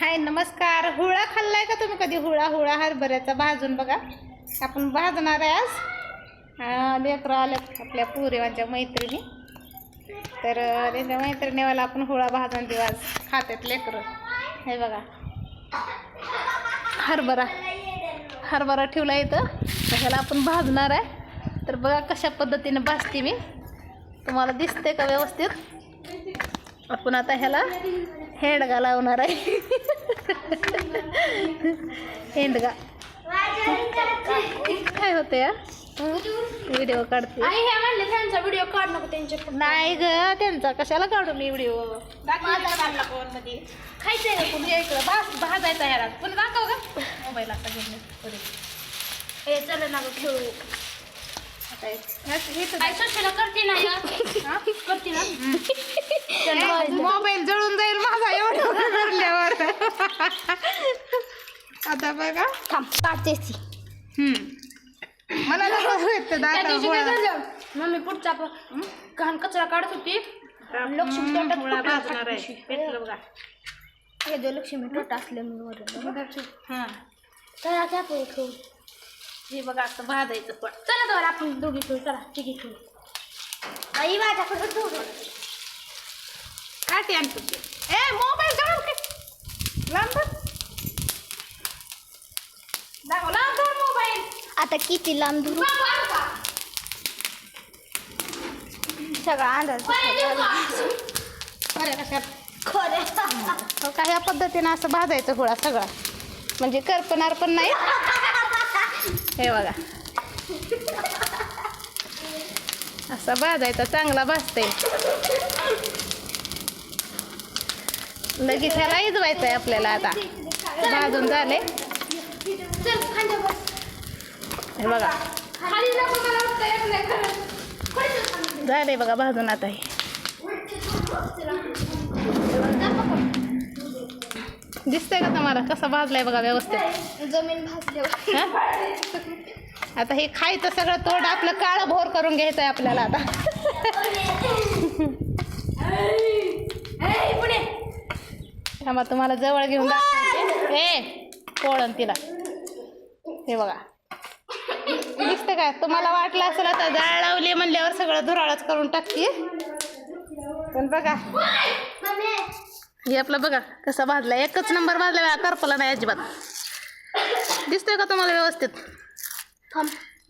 हाय नमस्कार. हुळा खाल्लाय का तुम्ही कधी? हुळा हुळा हरभऱ्याचा भाजून बघा. आपण भाजणार आहे आज. लेकरं आले आपल्या पुरेवांच्या मैत्रिणी. तर त्यांच्या मैत्रिणीवाला आपण हुळा भाजून देऊ आज. खात्यात लेकरं. हे बघा. हरभरा. हरभरा ठेवला इथं. ह्याला आपण भाजणार आहे. तर बघा कशा पद्धतीने भाजते मी. तुम्हाला दिसते का व्यवस्थित? आपण आता ह्याला हेंडगा लावणार आहे. हेंडगा काय होते व्हिडिओ काढते. हे म्हणले त्यांचा व्हिडिओ काढ नको त्यांच्या नाही ग त्यांचा. कशाला काढू मी व्हिडिओ? खायचंय का इकडं भाज भाजायचा ह्याला पण दाखव का मोबाईल आता घेऊन. हे चल ना गं खेळू आता हे- करते ना हा? करते ना ए, मोबाईल जळून जाईल माझा एवढं करल्यावर आता बघा. थांब ती. मला नको येत त्या दाखव दिवशी काय गोळा. झालं? मम्मी पुढचा प- घाण कचरा काढत होती. लक्ष्मी हम्म, गोळा भाजणार आहे. पेटलं बघा. हे जो लक्ष्मी टोट असले म्हणून हा तर आता आपण खेळू हे बघा आता भाजायचं पण. चला तर आपण दोघी खेळू चला तिघी खेळू आई माझ्याकडे दोघी काठी आणतो ते. ए मोबाईल जळून काय लांब धर. दाखव लांब धर मोबाईल आता किती लांब धरू. सगळा अंदाज हो का? ह्या पद्धतीनं असं भाजायचं गोळा सगळा. म्हणजे करपणार पण नाही. हे बघा. असा भाजायचा चांगला भाजता लगेच ह्याला इजवायचं आहे आपल्याला आता. भाजून झाले. हे बघा. झाले बघा भाजून आता हे. दिसतंय का तुम्हाला? कसा भाजलाय बघा व्यवस्थित? जमीन भाजल्यावर? आता हे खायचं सगळं तोड आपलं काळं भोर करून घ्यायचं आहे आपल्याला आता. थांबा तुम्हाला जवळ घेऊन दाखवते. ए पोळण तिला. हे बघा. दिसतं काय तुम्हाला वाटलं असेल आता जाळ लावली म्हणल्यावर सगळं धुराळच करून टाकते. पण बघा. हे आपलं बघा कसा भाजला एकच नंबर भाजला करपला नाही अजिबात. दिसतोय का तुम्हाला व्यवस्थित?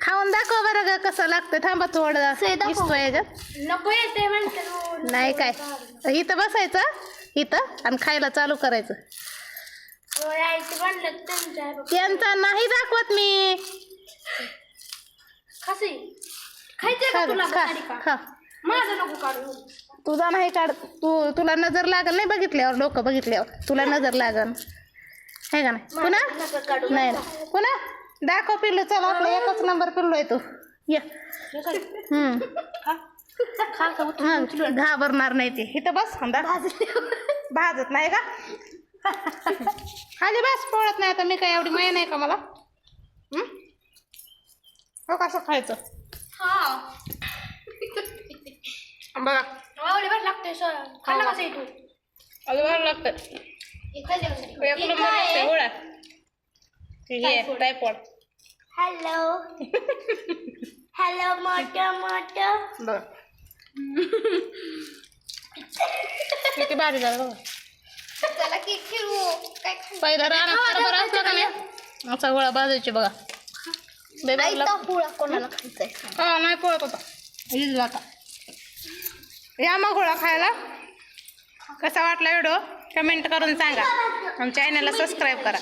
खाऊन दाखव बरं ग कसं लागतं थांबा थोडं. दिसतोय याच्यात नाही काय. इथं बसायचं इथं आणि खायला चालू करायचं. त्यांचा नाही दाखवत मी खासी खायचंय का खा तुला खा साडी का? खा. माझं नको काढू. तुझा नाही काढ तू तुला नजर लागल नाही बघितल्यावर लोक बघितल्यावर. तुला नजर लागल. आहे का नाही? पुन्हा? नका काढू नाही. नाही. पुन्हा? दाखव पिल्लू. चला आपला एकच नंबर पिल्लू आहे तू. ये. हम्म. खा. खा हा, घाबरणार नाही ते. इथं बस अंदा भाजत नाही का? खाली बस पोळत नाही. आता मी काय एवढी माय नाही का मला? हो कसं खायचं? हा. बघा. आवडी बस लागते सर खाल्ला कसं तू? अगं बरं लागतं. एक नंबर लागतंय गोळा. हे टायपॉड हॅलो हॅलो मोठं मोठं. बघ. किती भारी झालं बघा. चला की खेळू. काय पहिला रानात असला का नाही? असा गोळा भाजायचे बघा. हुळा कोणाला खायचंय? हा नाही पळत होता इजला आता. या मग गोळा खायला. कसा वाटला व्हिडिओ? कमेंट करून सांगा. आमच्या चॅनलला सबस्क्राईब करा.